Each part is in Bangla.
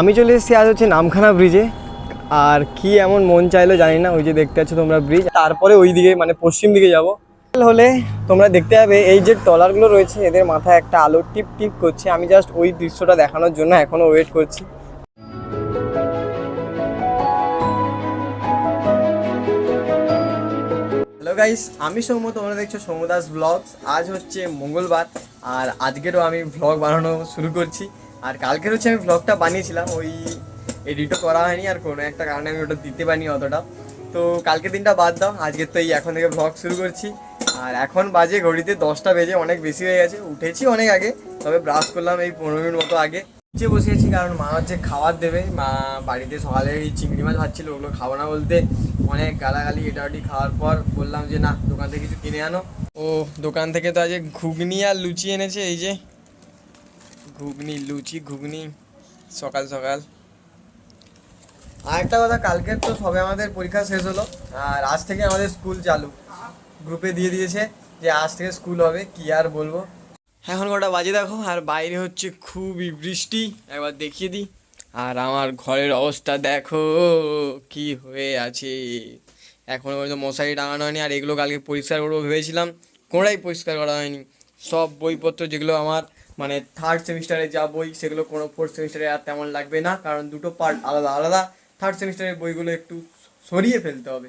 আমি চলে এসেছি আজ হচ্ছে নামখানা ব্রিজে আর কি এমন মন চাইলো জানি না, ওই যে দেখতে পাচ্ছ তোমরা ব্রিজ তারপরে ওই দিকে মানে পশ্চিম দিকে যাব। হলে তোমরা দেখতে পাবে এই যে ট্রলারগুলো রয়েছে, এদের মাথায় একটা আলো টিপ টিপ করছে। আমি জাস্ট ওই দৃশ্যটা দেখানোর জন্য এখনও ওয়েট করছি। হ্যালো গাইস আমি সৌম্য, তোমরা দেখছ সৌম্যদাস ব্লগস আজ হচ্ছে মঙ্গলবার, আর আজকেরও আমি ভ্লগ বানানো শুরু করছি। আর কালকের হচ্ছে আমি ভ্লগটা বানিয়েছিলাম, ওই এডিটও করা হয়নি আর কোনো একটা কারণে আমি ওটা দিতে পারিনি অতটা। তো কালকে দিনটা বাদ দাও, আজকে তো এই এখন থেকে ভ্লগ শুরু করছি। আর এখন বাজে ঘড়িতে দশটা বেজে অনেক বেশি হয়ে গেছে, উঠেছি অনেক আগে, তবে ব্রাশ করলাম এই পনেরো মিনিট মতো আগে। নিচে বসিয়েছি কারণ মা হচ্ছে খাবার দেবে, মা বাড়িতে সকালে এই চিংড়ি মাছ ভাজছিল, ওগুলো খাব না বলতে অনেক গালাগালি এটা ওটি খাওয়ার পর বললাম যে, না, দোকান থেকে কিছু কিনে আনো। ও, দোকান থেকে তো আজ ঘুগনি আর লুচি এনেছে, এই যে ঘুগনি লুচি ঘুগনি সকাল সকাল। আর একটা কথা কালকের তো সবে আমাদের পরীক্ষা শেষ হলো আর আজ থেকে আমাদের স্কুল চালু। গ্রুপে দিয়ে দিয়েছে যে আজ থেকে স্কুল হবে কি আর বলব। এখন কটা বাজে দেখো আর বাইরে হচ্ছে খুবই বৃষ্টি একবার দেখিয়ে দিই। আর আমার ঘরের অবস্থা দেখো কি হয়ে আছে। এখনও পর্যন্ত মশারি টাঙানো হয়নি আর এগুলো কালকে পরিষ্কার করব ভেবেছিলাম কোনোটাই পরিষ্কার করা হয়নি। সব বইপত্র যেগুলো আমার মানে থার্ড সেমিস্টারে যা বই, সেগুলো কোনো ফোর্থ সেমিস্টারে আর তেমন লাগবে না, কারণ দুটো পার্ট আলাদা আলাদা। থার্ড সেমিস্টারের বইগুলো একটু সরিয়ে ফেলতে হবে।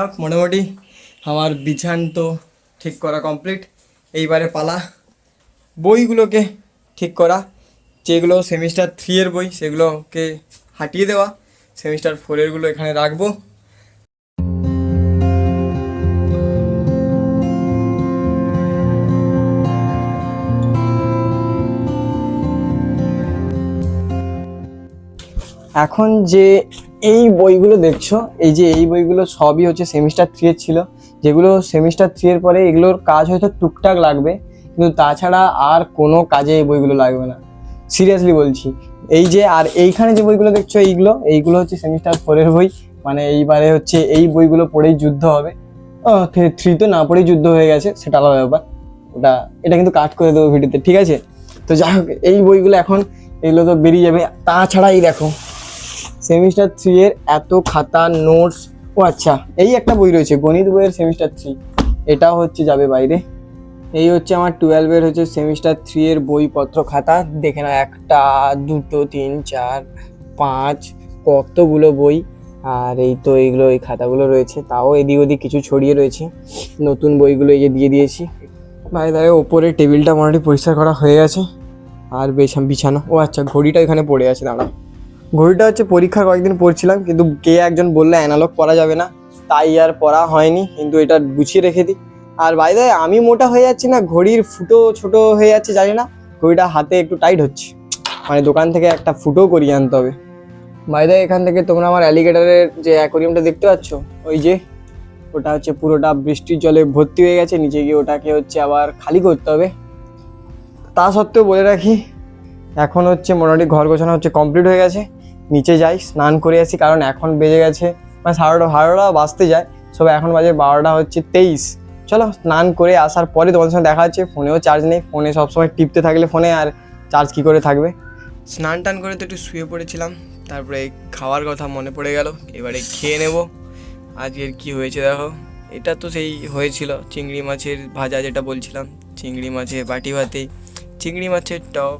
হোক মোটামুটি আমার বিছান তো ঠিক করা কমপ্লিট এইবারে পালা। বইগুলোকে ঠিক করা। যেগুলো সেমিস্টার থ্রি এর বই, সেগুলোকে হাটিয়ে দেওয়া। সেমিস্টার ফোরেরগুলো এখানে রাখব। এখন যে এই বইগুলো দেখছ? এই যে এই বইগুলো সবই হচ্ছে সেমিস্টার থ্রি এর ছিল। যেগুলো সেমিস্টার থ্রি এর পরে এগুলোর কাজ হয়তো টুকটাক লাগবে, কিন্তু তাছাড়া আর কোনো কাজে এই বইগুলো লাগবে না। সিরিয়াসলি বলছি। এই যে আর এইখানে যে বইগুলো দেখছ এইগুলো এইগুলো হচ্ছে সেমিস্টার ফোরের বই। মানে এইবারে হচ্ছে এই বইগুলো পড়েই যুদ্ধ হবে। থ্রি তো না পড়েই যুদ্ধ হয়ে গেছে, সেটা আলাদা ব্যাপার। ওটা, এটা কিন্তু কাট করে দেবো ভিডিওতে, ঠিক আছে? তো যাই হোক, এই বইগুলো এখন, এগুলো তো বেরিয়ে যাবে। তাছাড়া এই দেখো সেমিস্টার থ্রি এর এত খাতা নোটস ও আচ্ছা এই একটা বই রয়েছে, গণিত বইয়ের সেমিস্টার থ্রি এটাও হচ্ছে যাবে বাইরে। এই হচ্ছে আমার টুয়েলভের হচ্ছে সেমিস্টার থ্রি এর বইপত্র খাতা। দেখে না একটা, দুটো, তিন, চার, পাঁচ, কতগুলো বই। আর এই তো এইগুলো, এই খাতাগুলো রয়েছে। তাও এদিক ওদিক কিছু ছড়িয়ে রয়েছে। নতুন বইগুলো এই যে দিয়ে দিয়েছি। বাইরে দাঁড়িয়ে ওপরে টেবিলটা মোটামুটি পরিষ্কার করা হয়ে গেছে। আর বেশ, বিছানো। ও আচ্ছা ঘড়িটা এখানে পড়ে আছে দাঁড়া ঘড়িটা হচ্ছে পরীক্ষার কয়েকদিন পড়ছিলাম, কিন্তু কে একজন বললে অ্যানালগ পড়া যাবে না। তাই আর পড়া হয়নি, কিন্তু এটা গুছিয়ে রেখে দিই। আর বাইরে আমি মোটা হয়ে যাচ্ছি না, ঘড়ির ফুটো ছোট হয়ে যাচ্ছে, জানি না। ঘড়িটা হাতে একটু টাইট হচ্ছে। মানে দোকান থেকে একটা ফুটো করিয়ে আনতে হবে। বাইরে এখান থেকে তোমরা আমার অ্যালিগেটারের যে অ্যাকোরিয়ামটা দেখতে পাচ্ছ, ওই যে, ওটা হচ্ছে পুরোটা বৃষ্টির জলে ভর্তি হয়ে গেছে, নিচে গিয়ে ওটাকে হচ্ছে আবার খালি করতে হবে। তা সত্ত্বেও বলে রাখি, এখন হচ্ছে মোটামুটি ঘর গোছানো হচ্ছে কমপ্লিট হয়ে গেছে। নিচে যাই, স্নান করে আসি, কারণ এখন বেজে গেছে মানে সাড়েটা বারোটা বাজতে যায়, সব এখন বাজে বারোটা হচ্ছে তেইশ। চলো স্নান করে আসার পরে তোমাদের সঙ্গে দেখা হচ্ছে, ফোনেও চার্জ নেই, ফোনে সবসময় টিপতে থাকলে ফোনে, আর চার্জ কী করে থাকবে? স্নান টান করে তো একটু শুয়ে পড়েছিলাম, তারপরে খাওয়ার কথা মনে পড়ে গেল, এবারে খেয়ে নেব, আজকের কি হয়েছে দেখো, এটা তো সেই হয়েছিল, চিংড়ি মাছের ভাজা যেটা বলছিলাম, চিংড়ি মাছের বাটি ভাতেই চিংড়ি মাছের টক,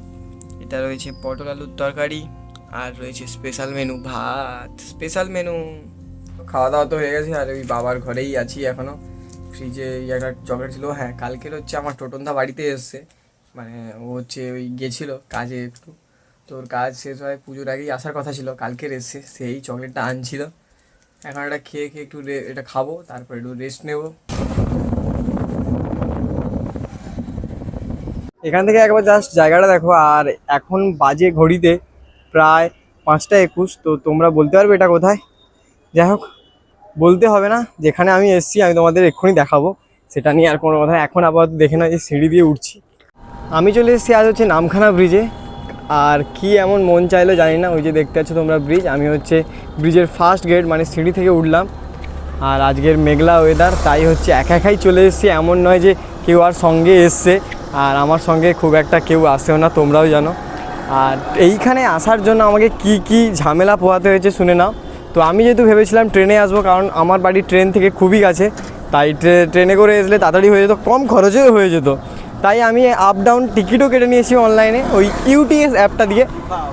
এটা রয়েছে পটল আলুর তরকারি আর রয়েছে স্পেশাল মেনু ভাত স্পেশাল মেনু খাওয়া দাওয়া তো হয়ে গেছে, আর ওই বাবার ঘরেই আছি এখনও। ফ্রিজে একটা চকলেট ছিল হ্যাঁ কালকের হচ্ছে আমার টোটনদা বাড়িতে এসছে। মানে ও হচ্ছে ওই গেছিল কাজে একটু। তো ওর কাজ শেষ হয়, পুজোর আগেই আসার কথা ছিল, কালকের এসছে, সেই চকলেটটা আনছিল। এখন এটা খেয়ে খেয়ে একটু এটা খাব, তারপর একটু রেস্ট নেব। এখান থেকে একবার জাস্ট জায়গাটা দেখো, আর এখন বাজে ঘড়িতে প্রায় পাঁচটা একুশ, তো তোমরা বলতে পারবে এটা কোথায়? যাই হোক, বলতে হবে না, যেখানে আমি এসেছি, আমি তোমাদের এক্ষুনি দেখাবো। সেটা নিয়ে আর কোনো কথা এখন আপাতত দেখে না যে সিঁড়ি দিয়ে উঠছি। আমি চলে এসেছি আজ হচ্ছে নামখানা ব্রিজে আর কি এমন মন চাইলো জানি না, ওই যে দেখতে পাচ্ছ তোমরা ব্রিজ আমি হচ্ছে ব্রিজের ফার্স্ট গেট মানে সিঁড়ি থেকে উঠলাম। আর আজকের মেঘলা ওয়েদার তাই হচ্ছে একা একাই চলে এসেছি, এমন নয় যে কেউ আর সঙ্গে এসছে। আর আমার সঙ্গে খুব একটা কেউ আসেও না, তোমরাও জানো। আর এইখানে আসার জন্য আমাকে কি কি ঝামেলা পোহাতে হয়েছে শুনে নাও। তো আমি যেহেতু ভেবেছিলাম ট্রেনে আসব, কারণ আমার বাড়ি ট্রেন থেকে খুবই কাছে, তাই ট্রে- ট্রেনে করে আসলে তাড়াতাড়ি হয়ে যেত, কম খরচেও হয়ে যেত। তাই আমি আপ ডাউন টিকিটও কেটে নিয়েছি অনলাইনে ওই ইউটিএস অ্যাপটা দিয়ে।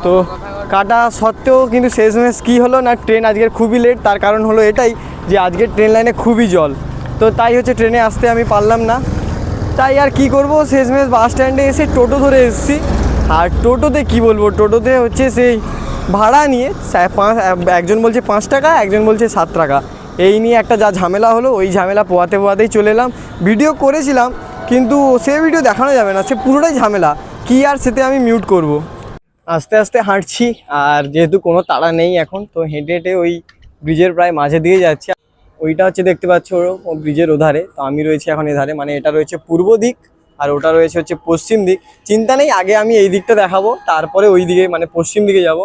তো কাটা সত্ত্বেও কিন্তু শেষমেশ কী হলো না, ট্রেন আজকের খুবই লেট তার কারণ হলো এটাই যে আজকের ট্রেন লাইনে খুবই জল। তো তাই হচ্ছে ট্রেনে আসতে আমি পারলাম না। তাই আর কি করব শেষমেশ বাস স্ট্যান্ডে এসে টোটো ধরে এসেছি। আর টোটোতে কি বলব? টোটোতে হচ্ছে সেই ভাড়া নিয়ে পাঁচ- একজন বলছে পাঁচ টাকা, একজন বলছে সাত টাকা। এই নিয়ে একটা যা ঝামেলা হলো, ওই ঝামেলা পোয়াতে পোয়াতেই চলে এলাম। ভিডিও করেছিলাম, কিন্তু সে ভিডিও দেখানো যাবে না, সে পুরোটাই ঝামেলা। কি আর সেতে আমি মিউট করব। আস্তে আস্তে হাঁটছি, আর যেহেতু কোনো তাড়া নেই এখন, তো হেঁটে হেঁটে ওই ব্রিজের প্রায় মাঝে দিয়ে যাচ্ছি। ওইটা হচ্ছে দেখতে পাচ্ছ ব্রিজের ওধারে। তো আমি রয়েছি এখন এধারে মানে এটা রয়েছে পূর্ব দিক। আর ওটা রয়েছে হচ্ছে পশ্চিম দিক। চিন্তা নেই, আগে আমি এই দিকটা দেখাবো, তারপরে ওই দিকে মানে পশ্চিম দিকে যাব।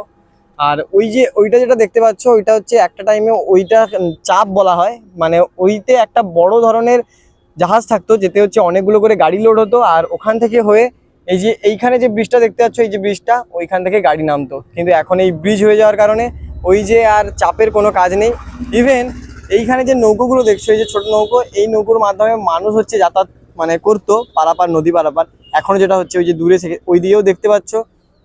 আর ওই যে, ওইটা যেটা দেখতে পাচ্ছ, ওইটা হচ্ছে একটা টাইমে ওইটা চাপ বলা হয়। মানে ওইতে একটা বড় ধরনের জাহাজ থাকতো, যেতে হচ্ছে অনেকগুলো করে গাড়ি লোড হতো। আর ওখান থেকে হয়ে এই যে, এইখানে যে ব্রিজটা দেখতে পাচ্ছ, এই যে ব্রিজটা ওইখান থেকে গাড়ি নামতো। কিন্তু এখন এই ব্রিজ হয়ে যাওয়ার কারণে ওই যে আর চাপের কোনো কাজ নেই। ইভেন এইখানে যে নৌকোগুলো দেখছ, এই যে ছোট নৌকো, এই নৌকোর মাধ্যমে মানুষ হচ্ছে যাতায়াত মানে করতো, পারাপার, নদী পারাপার। এখন যেটা হচ্ছে ওই যে দূরে থেকে, ওই দিকেও দেখতে পাচ্ছ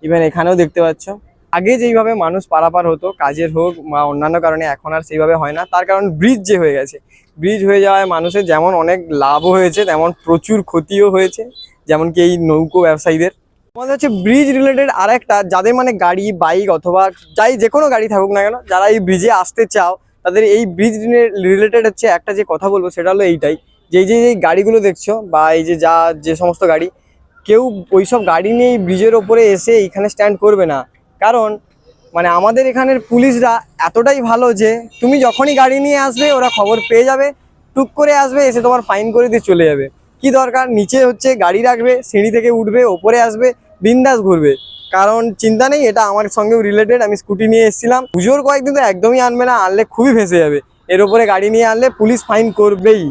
ইভেন এখানেও দেখতে পাচ্ছ। আগে যেইভাবে মানুষ পারাপার হতো, কাজের হোক বা অন্যান্য কারণে এখন আর সেইভাবে হয় না। তার কারণ ব্রিজ যে হয়ে গেছে। ব্রিজ হয়ে যাওয়ায় মানুষের যেমন অনেক লাভও হয়েছে, তেমন প্রচুর ক্ষতিও হয়েছে যেমন কি এই নৌকো ব্যবসায়ীদের। আমাদের হচ্ছে ব্রিজ রিলেটেড আর একটা যাদের মানে গাড়ি বাইক অথবা যাই যে কোনো গাড়ি থাকুক না কেন, যারা এই ব্রিজে আসতে চাও, তাদের এই ব্রিজ রিলেটেড হচ্ছে একটা যে কথা বলব, সেটা হলো এইটাই। যে যে গাড়িগুলো দেখছ বা এই যে যা, যে সমস্ত গাড়ি, কেউ ওই সব গাড়ি নিয়ে ব্রিজের ওপরে এসে এইখানে স্ট্যান্ড করবে না। কারণ মানে আমাদের এখানের পুলিশরা এতটাই ভালো যে তুমি যখনই গাড়ি নিয়ে আসবে, ওরা খবর পেয়ে যাবে, টুক করে আসবে, এসে তোমার ফাইন করে দিয়ে চলে যাবে। কি দরকার? নিচে হচ্ছে গাড়ি রাখবে, সিঁড়ি থেকে উঠবে, ওপরে আসবে, বিন্দাস ঘুরবে। কারণ চিন্তা নেই, এটা আমার সঙ্গেও রিলেটেড আমি স্কুটি নিয়ে এসেছিলাম। পুজোর কয়েকদিন তো একদমই আনবে না, আনলে খুবই ফেঁসে যাবে। এর ওপরে গাড়ি নিয়ে আনলে পুলিশ ফাইন করবেই।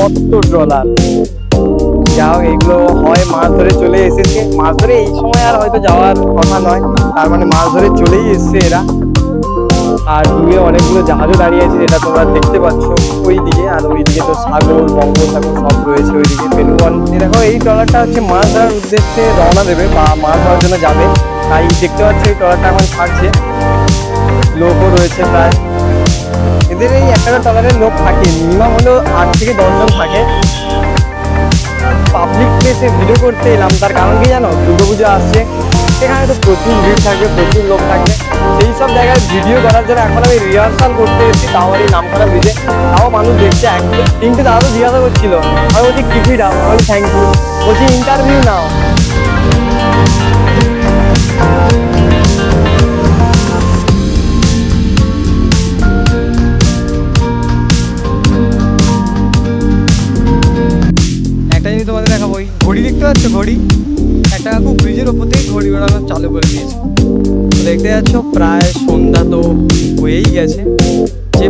কত ডলার? যাও এগুলো হয় মাছ ধরে চলে এসেছে। মাছ ধরে এই সময় আর হয়তো যাওয়ার কথা নয়। তার মানে মাছ ধরে চলেই এসছে এরা। আর দূরে অনেকগুলো জাহাজও দাঁড়িয়ে আছে, যেটা তোমরা দেখতে পাচ্ছ ওই দিকে আর ওই দিকে তো সাগর বঙ্গোসাগর সব রয়েছে ওই দিকে বেনুবন দেখো, এই ট্রলারটা হচ্ছে মাছ ধরার উদ্দেশ্যে রওনা দেবে বা মাছ ধরার জন্য যাবে। তাই দেখতে পাচ্ছ, এই ট্রলারটা এখন ছাড়ছে লোকও রয়েছে প্রায়। এদের এই একটা টলারের লোক থাকে মিনিমাম হলো আট থেকে দশজন থাকে। পাবলিক প্লেসে ভিডিও করতে এলাম, তার কারণ কি জানো? দুর্গা পুজো আসছে, সেখানে তো প্রচুর ভিড় থাকবে, প্রচুর লোক থাকবে। সেই সব জায়গায় ভিডিও করার জন্য এখন আমি রিহার্সাল করতে এসেছি, তাও আর এই নাম করা ব্রিজে তাও মানুষ দেখছে, এক তিনটে দাদা জিজ্ঞাসা করছিল। আমি বলছি টিকিট আমি থ্যাংক ইউ বলছি ইন্টারভিউ নাও।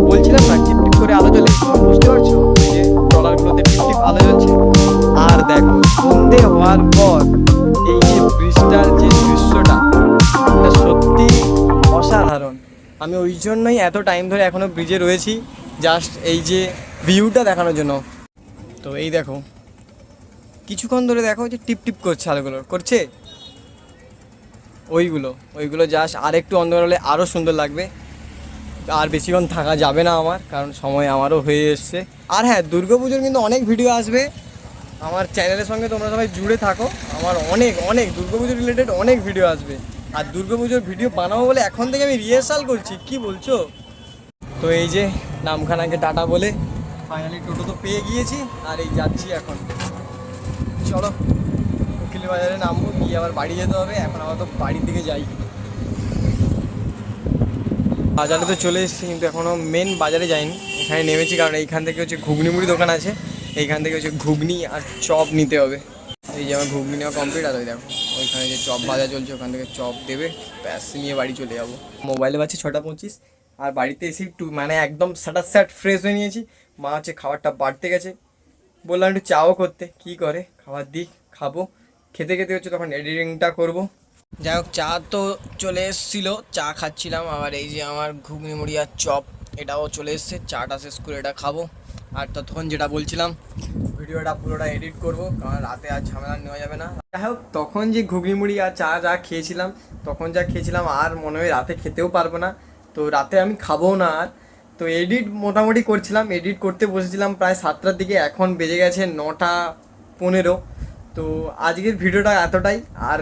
বলছিলাম না টিপ টিপ করে আলো জ্বলে বুঝতে পারছ? যে ট্রলারগুলোতে টিপ টিপ আলো জ্বলছে। আর দেখো, সন্ধে হওয়ার পর এই যে ব্রিজটার যে দৃশ্যটা, এটা সত্যি অসাধারণ। আমি ওই জন্যই এত টাইম ধরে এখনও ব্রিজে রয়েছি জাস্ট এই যে ভিউটা দেখানোর জন্য। তো এই দেখো, কিছুক্ষণ ধরে দেখো যে টিপ টিপ করছে আলোগুলো, করছে? ওইগুলো ওইগুলো জাস্ট আর একটু অন্ধকার হলে আরও সুন্দর লাগবে। আর বেশিক্ষণ থাকা যাবে না আমার, কারণ সময় আমারও হয়ে এসছে। আর হ্যাঁ দুর্গাপুজোর কিন্তু অনেক ভিডিও আসবে। আমার চ্যানেলের সঙ্গে তোমরা সবাই জুড়ে থাকো। আমার অনেক অনেক দুর্গাপুজো রিলেটেড অনেক ভিডিও আসবে। আর দুর্গাপুজোর ভিডিও বানাবো বলে এখন থেকে আমি রিহার্সাল করছি, কি বলছো? তো এই যে নামখানাকে টাটা বলে ফাইনালি টোটো তো পেয়ে গিয়েছি, আর এই যাচ্ছি এখন। চলো উকিল বাজারে নামবো, গিয়ে আবার বাড়ি যেতে হবে, এখন আবার তো বাড়ির দিকে যাই। বাজারে তো চলে এসেছি, কিন্তু এখনও মেন বাজারে যাইনি। এখানে নেমেছি কারণ এইখান থেকে হচ্ছে ঘুগনি মুড়ি দোকান আছে। এইখান থেকে হচ্ছে ঘুগনি আর চপ নিতে হবে। এই যে আমার ঘুগনি নেওয়া কমপ্লিট আর ওই দেখো, ওইখানে যে চপ বাজার চলছে, ওখান থেকে চপ দেবে, ব্যাস, নিয়ে বাড়ি চলে যাব। মোবাইলে পাচ্ছি ছটা পঁচিশ, আর বাড়িতে এসে একটু মানে একদম স্যাটার স্যাট ফ্রেশ হয়ে নিয়েছি। মা হচ্ছে খাবারটা বাড়তে গেছে। বললাম একটু চাও করতে, কি করে? খাবার দিক, খাব। খেতে খেতে হচ্ছে তখন এডিটিংটা করব। যাই হোক, চা তো চলে এসেছিল, চা খাচ্ছিলাম। আবার এই যে আমার ঘুগনি মুড়ি আর চপ, এটাও চলে এসছে। চাটা শেষ করে এটা খাব। আর ততক্ষণ যেটা বলছিলাম, ভিডিওটা পুরোটা এডিট করব, কারণ রাতে আর ঝামেলা নেওয়া যাবে না। যাই হোক, তখন যে ঘুগনি মুড়ি আর চা যা খেয়েছিলাম, তখন যা খেয়েছিলাম, আর মনে হয় রাতে খেতেও পারব না। তো রাতে আমি খাব না আর। তো এডিট মোটামুটি করছিলাম এডিট করতে বসেছিলাম প্রায় সাতটার দিকে, এখন বেজে গেছে নটা পনেরো। তো আজকের ভিডিওটা এতটাই, আর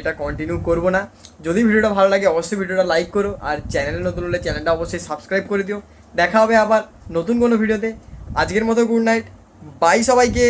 এটা কন্টিনিউ করব না। যদি ভিডিওটা ভালো লাগে, অবশ্যই ভিডিওটা লাইক করো, আর চ্যানেলে নতুন হলে চ্যানেলটা অবশ্যই সাবস্ক্রাইব করে দিও। দেখা হবে আবার নতুন কোনো ভিডিওতে। আজকের মতো গুড নাইট বাই সবাইকে।